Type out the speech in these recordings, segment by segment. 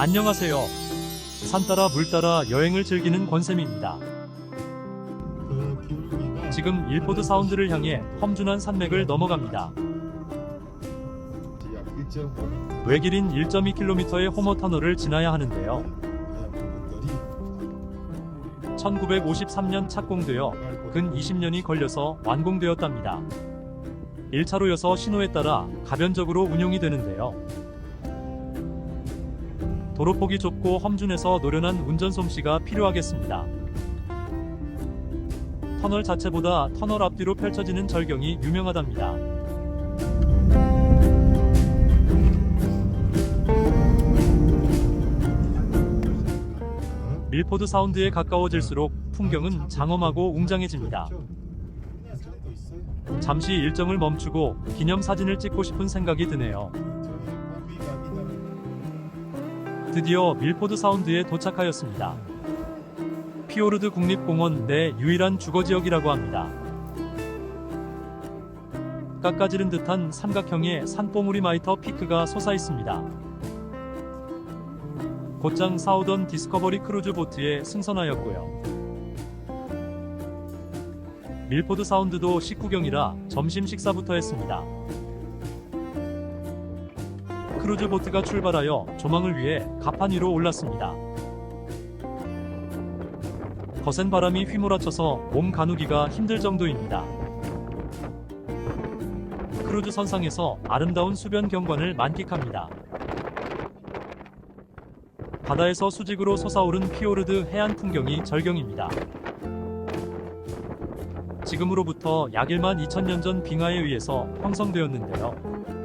안녕하세요. 산 따라 물 따라 여행을 즐기는 권쌤입니다. 지금 일포드 사운드를 향해 험준한 산맥을 넘어갑니다. 약1.5 외길인 1.2km의 호모 터널을 지나야 하는데요. 부분들이 1953년 착공되어 근 20년이 걸려서 완공되었답니다. 1차로여서 신호에 따라 가변적으로 운용이 되는데요. 도로폭이 좁고 험준해서 노련한 운전 솜씨가 필요하겠습니다. 터널 자체보다 터널 앞뒤로 펼쳐지는 절경이 유명하답니다. 밀포드 사운드에 가까워질수록 풍경은 장엄하고 웅장해집니다. 잠시 일정을 멈추고 기념 사진을 찍고 싶은 생각이 드네요. 드디어 밀포드 사운드에 도착하였습니다. 피오르드 국립공원 내 유일한 주거지역이라고 합니다. 깎아지른 듯한 삼각형의 산봉우리 마이터 피크가 솟아 있습니다. 곧장 사오던 디스커버리 크루즈 보트에 승선하였고요. 밀포드 사운드도 식구경이라 점심 식사부터 했습니다. 크루즈 보트가 출발하여 조망을 위해 가판 위로 올랐습니다. 거센 바람이 휘몰아쳐서 몸 가누기가 힘들 정도입니다. 크루즈 선상에서 아름다운 수변 경관을 만끽합니다. 바다에서 수직으로 솟아오른 피오르드 해안 풍경이 절경입니다. 지금으로부터 약 1만 2천년 전 빙하에 의해서 형성되었는데요.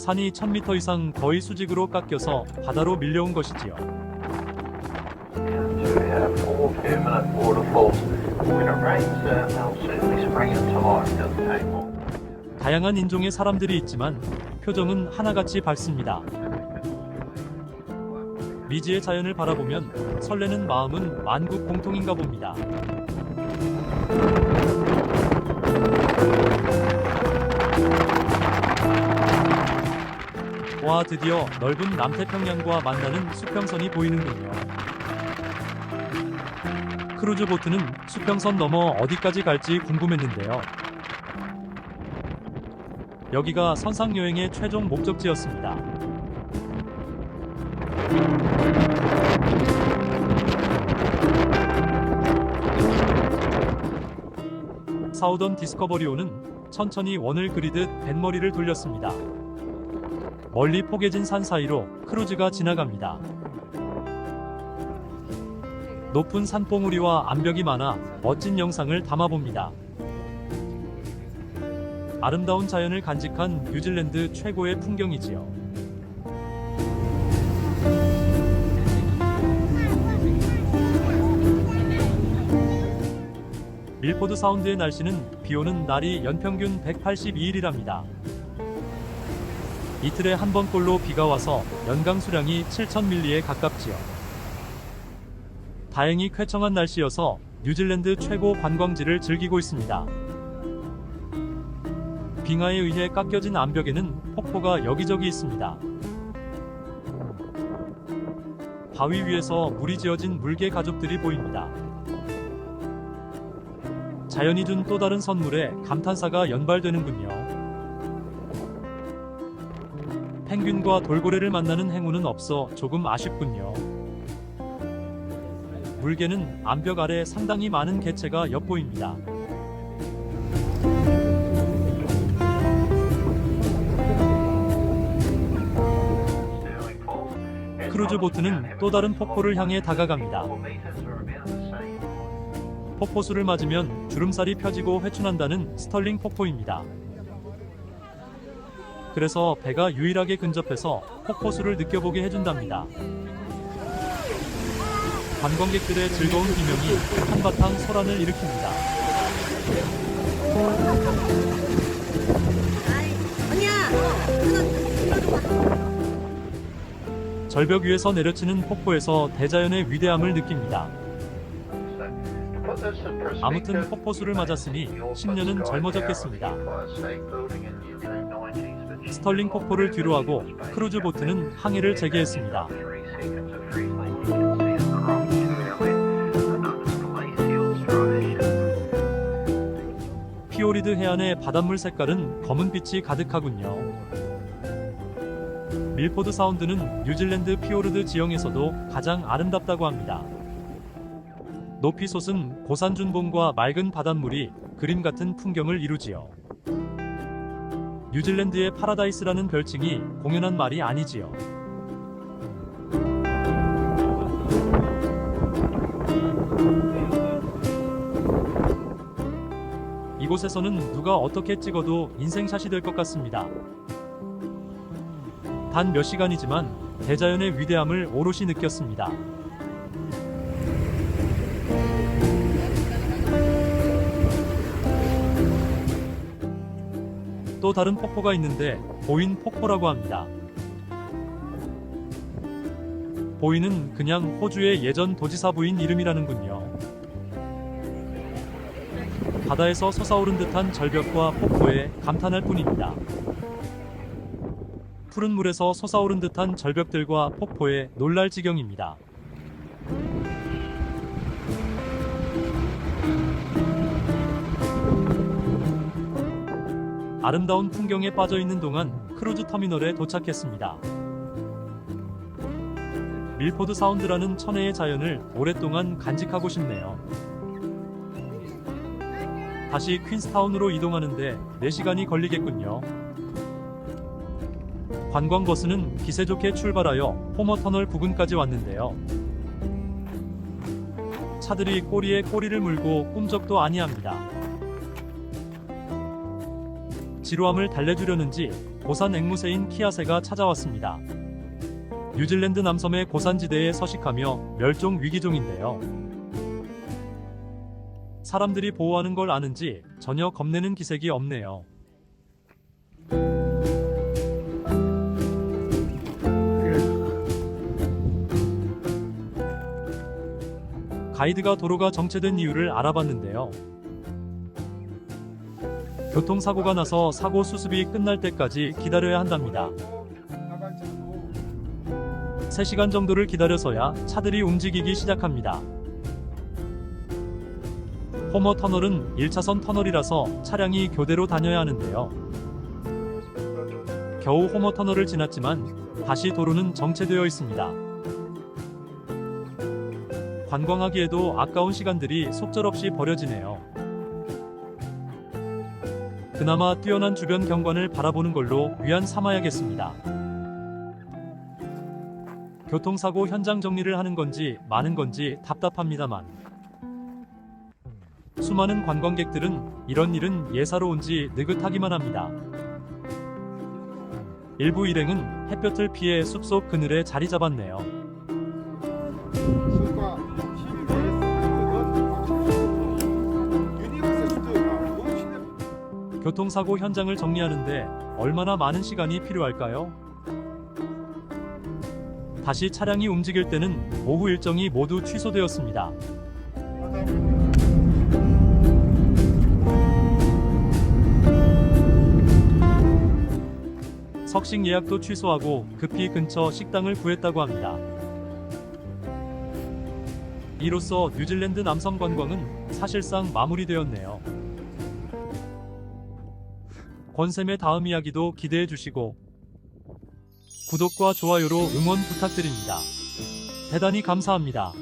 산이 1000m 이상 거의 수직으로 깎여서 바다로 밀려온 것이지요. uh. 다양한 인종의 사람들이 있지만 표정은 하나같이 밝습니다. 미지의 자연을 바라보면 설레는 마음은 만국 공통인가 봅니다. 와 드디어 넓은 남태평양과 만나는 수평선이 보이는군요. 크루즈 보트는 수평선 넘어 어디까지 갈지 궁금했는데요. 여기가 선상 여행의 최종 목적지였습니다. 사우던 디스커버리오는 천천히 원을 그리듯 뱃머리를 돌렸습니다. 멀리 포개진 산 사이로 크루즈가 지나갑니다. 높은 산봉우리와 암벽이 많아 멋진 영상을 담아봅니다. 아름다운 자연을 간직한 뉴질랜드 최고의 풍경이지요. 밀포드 사운드의 날씨는 비 오는 날이 연평균 182일이랍니다. 이틀에 한 번꼴로 비가 와서 연강 수량이 7,000밀리에 가깝지요. 다행히 쾌청한 날씨여서 뉴질랜드 최고 관광지를 즐기고 있습니다. 빙하에 의해 깎여진 암벽에는 폭포가 여기저기 있습니다. 바위 위에서 물이 지어진 물개 가족들이 보입니다. 자연이 준 또 다른 선물에 감탄사가 연발되는군요. 펭귄과 돌고래를 만나는 행운은 없어 조금 아쉽군요. 물개는 암벽 아래 상당히 많은 개체가 엿보입니다. 크루즈 보트는 또 다른 폭포를 향해 다가갑니다. 폭포수를 맞으면 주름살이 펴지고 회춘한다는 스털링 폭포입니다. 그래서 배가 유일하게 근접해서 폭포수를 느껴보게 해준답니다. 관광객들의 즐거운 비명이 한바탕 소란을 일으킵니다. 절벽 위에서 내려치는 폭포에서 대자연의 위대함을 느낍니다. 아무튼 폭포수를 맞았으니 the old 10년은 Sky 젊어졌겠습니다. 스털링 폭포를 뒤로하고 크루즈 보트는 항해를 재개했습니다. 피오리드 해안의 바닷물 색깔은 검은빛이 가득하군요. 밀포드 사운드는 뉴질랜드 피오르드 지형에서도 가장 아름답다고 합니다. 높이 솟은 고산준봉과 맑은 바닷물이 그림 같은 풍경을 이루지요. 뉴질랜드의 파라다이스라는 별칭이 공연한 말이 아니지요. 이곳에서는 누가 어떻게 찍어도 인생샷이 될 것 같습니다. 단 몇 시간이지만 대자연의 위대함을 오롯이 느꼈습니다. 또 다른 폭포가 있는데 보인 폭포라고 합니다. 보이는 그냥 호주의 예전 도지사 부인 이름이라는군요. 바다에서 솟아오른 듯한 절벽과 폭포에 감탄할 뿐입니다. 푸른 물에서 솟아오른 듯한 절벽들과 폭포에 놀랄 지경입니다. 아름다운 풍경에 빠져 있는 동안 크루즈 터미널에 도착했습니다. 밀포드 사운드라는 천혜의 자연을 오랫동안 간직하고 싶네요. 다시 퀸스타운으로 이동하는데 4시간이 걸리겠군요. 관광버스는 기세 좋게 출발하여 호머터널 부근까지 왔는데요. 차들이 꼬리에 꼬리를 물고 꿈쩍도 아니합니다. 지루함을 달래주려는지 고산 앵무새인 키아새가 찾아왔습니다. 뉴질랜드 남섬의 고산지대에 서식하며 멸종 위기종인데요. 사람들이 보호하는 걸 아는지 전혀 겁내는 기색이 없네요. 가이드가 도로가 정체된 이유를 알아봤는데요. 교통사고가 나서 사고 수습이 끝날 때까지 기다려야 한답니다. 3시간 정도를 기다려서야 차들이 움직이기 시작합니다. 호머 터널은 1차선 터널이라서 차량이 교대로 다녀야 하는데요. 겨우 호머 터널을 지났지만 다시 도로는 정체되어 있습니다. 관광하기에도 아까운 시간들이 속절없이 버려지네요. 그나마 뛰어난 주변 경관을 바라보는 걸로 위안 삼아야겠습니다. 교통사고 현장 정리를 하는 건지 많은 건지 답답합니다만 수많은 관광객들은 이런 일은 예사로운지 느긋하기만 합니다. 일부 일행은 햇볕을 피해 숲속 그늘에 자리 잡았네요. 교통사고 현장을 정리하는데 얼마나 많은 시간이 필요할까요? 다시 차량이 움직일 때는 오후 일정이 모두 취소되었습니다. 석식 예약도 취소하고 급히 근처 식당을 구했다고 합니다. 이로써 뉴질랜드 남섬 관광은 사실상 마무리되었네요. 권쌤의 다음 이야기도 기대해 주시고 구독과 좋아요로 응원 부탁드립니다. 대단히 감사합니다.